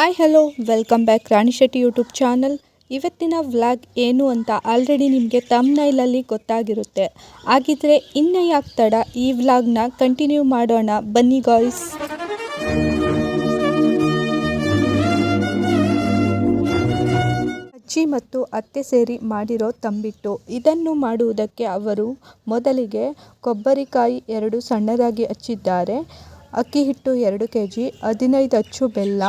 Hi hello welcome back Rani Shetty YouTube channel ಇವತ್ತಿನ vlog ಏನು ಅಂತ ಆಲ್ರೆಡಿ ನಿಮಗೆ ತಮ್ನೈಲಲ್ಲಿ ಗೊತ್ತಾಗಿರುತ್ತೆ. ಹಾಗಿದ್ರೆ ಇನ್ನ ಯಾಕೆ ತಡ ಈ ವ್ಲಾಗ್ನ ಕಂಟಿನ್ಯೂ ಮಾಡೋಣ. ಬನ್ನಿ ಗಾಯ್ಸ್ ಅಜ್ಜಿ ಮತ್ತು ಅತ್ತೆ ಸೇರಿ ಮಾಡಿರೋ ತಂಬಿಟ್ಟು, ಇದನ್ನು ಮಾಡುವುದಕ್ಕೆ ಅವರು ಮೊದಲಿಗೆ ಕೊಬ್ಬರಿಕಾಯಿ ಎರಡು ಸಣ್ಣದಾಗಿ ಹಚ್ಚಿದ್ದಾರೆ. ಅಕ್ಕಿ ಹಿಟ್ಟು ಎರಡು ಕೆ ಜಿ ಹದಿನೈದು ಅಚ್ಚು ಬೆಲ್ಲ,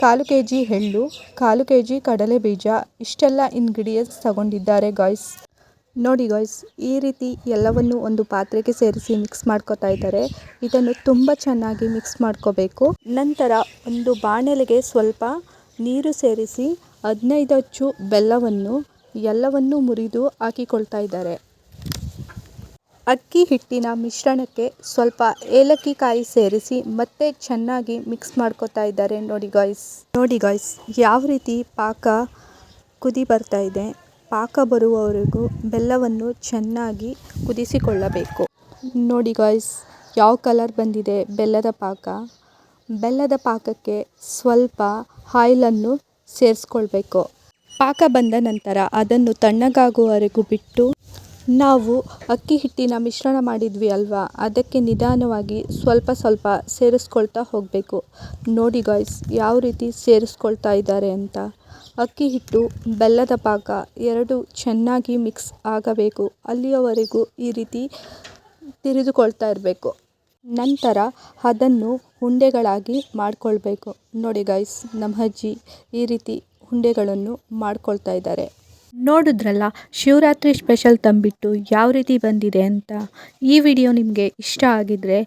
ಕಾಲು ಕೆ ಜಿ ಎಳ್ಳು, ಕಾಲು ಕೆ ಜಿ ಕಡಲೆ ಬೀಜ, ಇಷ್ಟೆಲ್ಲ ಇಂಗ್ರೀಡಿಯೆಂಟ್ಸ್ ತಗೊಂಡಿದ್ದಾರೆ ಗಾಯ್ಸ್ ನೋಡಿ ಗಾಯ್ಸ್ ಈ ರೀತಿ ಎಲ್ಲವನ್ನು ಒಂದು ಪಾತ್ರೆಗೆ ಸೇರಿಸಿ ಮಿಕ್ಸ್ ಮಾಡ್ಕೋತಾ ಇದ್ದಾರೆ. ಇದನ್ನು ತುಂಬ ಚೆನ್ನಾಗಿ ಮಿಕ್ಸ್ ಮಾಡ್ಕೋಬೇಕು. ನಂತರ ಒಂದು ಬಾಣಲೆಗೆ ಸ್ವಲ್ಪ ನೀರು ಸೇರಿಸಿ ಹದಿನೈದು ಅಚ್ಚು ಬೆಲ್ಲವನ್ನು, ಎಲ್ಲವನ್ನು ಮುರಿದು ಹಾಕಿಕೊಳ್ತಾ ಇದ್ದಾರೆ. ಅಕ್ಕಿ ಹಿಟ್ಟಿನ ಮಿಶ್ರಣಕ್ಕೆ ಸ್ವಲ್ಪ ಏಲಕ್ಕಿ ಕಾಯಿ ಸೇರಿಸಿ ಮತ್ತೆ ಚೆನ್ನಾಗಿ ಮಿಕ್ಸ್ ಮಾಡ್ಕೋತಾ ಇದ್ದಾರೆ ನೋಡಿ ಗಾಯ್ಸ್ ನೋಡಿ ಗಾಯ್ಸ್ ಯಾವ ರೀತಿ ಪಾಕ ಕುದಿ ಬರ್ತಾ ಇದೆ, ಪಾಕ ಬರುವವರೆಗೂ ಬೆಲ್ಲವನ್ನು ಚೆನ್ನಾಗಿ ಕುದಿಸಿಕೊಳ್ಳಬೇಕು. ನೋಡಿ ಗಾಯ್ಸ್ ಯಾವ ಕಲರ್ ಬಂದಿದೆ ಬೆಲ್ಲದ ಪಾಕ? ಬೆಲ್ಲದ ಪಾಕಕ್ಕೆ ಸ್ವಲ್ಪ ಆಯಿಲನ್ನು ಸೇರಿಸ್ಕೊಳ್ಬೇಕು. ಪಾಕ ಬಂದ ನಂತರ ಅದನ್ನು ತಣ್ಣಗಾಗುವವರೆಗೂ ಬಿಟ್ಟು ನಾವು ಅಕ್ಕಿ ಹಿಟ್ಟಿನ ಮಿಶ್ರಣ ಮಾಡಿದ್ವಿ ಅಲ್ವಾ? ಅದಕ್ಕೆ ನಿಧಾನವಾಗಿ ಸ್ವಲ್ಪ ಸ್ವಲ್ಪ ಸೇರಿಸ್ಕೊಳ್ತಾ ಹೋಗಬೇಕು. ನೋಡಿ ಗಾಯ್ಸ್ ಯಾವ ರೀತಿ ಸೇರಿಸ್ಕೊಳ್ತಾ ಇದ್ದಾರೆ ಅಂತ. ಅಕ್ಕಿ ಹಿಟ್ಟು ಬೆಲ್ಲದ ಪಾಕ ಎರಡು ಚೆನ್ನಾಗಿ ಮಿಕ್ಸ್ ಆಗಬೇಕು. ಅಲ್ಲಿಯವರೆಗೂ ಈ ರೀತಿ ತಿರಿದುಕೊಳ್ತಾ ಇರಬೇಕು. ನಂತರ ಅದನ್ನು ಉಂಡೆಗಳಾಗಿ ಮಾಡಿಕೊಳ್ಬೇಕು. ನೋಡಿ ಗಾಯ್ಸ್ ನಮ್ಮ ಅಜ್ಜಿ ಈ ರೀತಿ ಉಂಡೆಗಳನ್ನು ಮಾಡ್ಕೊಳ್ತಾ ಇದ್ದಾರೆ. ನೋಡಿದ್ರಲ್ಲ, ಶಿವರಾತ್ರಿ ಸ್ಪೆಷಲ್ ತಂಬಿಟ್ಟು ಯಾವ ರೀತಿ ಬಂದಿದೆ ಅಂತ ಈ ವಿಡಿಯೋ ನಿಮಗೆ ಇಷ್ಟ ಆಗಿದ್ರೆ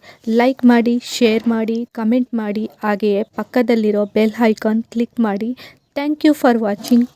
ಲೈಕ್ ಮಾಡಿ ಶೇರ್ ಮಾಡಿ ಕಮೆಂಟ್ ಮಾಡಿ, ಹಾಗೆಯೇ ಪಕ್ಕದಲ್ಲಿರೋ ಬೆಲ್ ಐಕಾನ್ ಕ್ಲಿಕ್ ಮಾಡಿ. Thank you for watching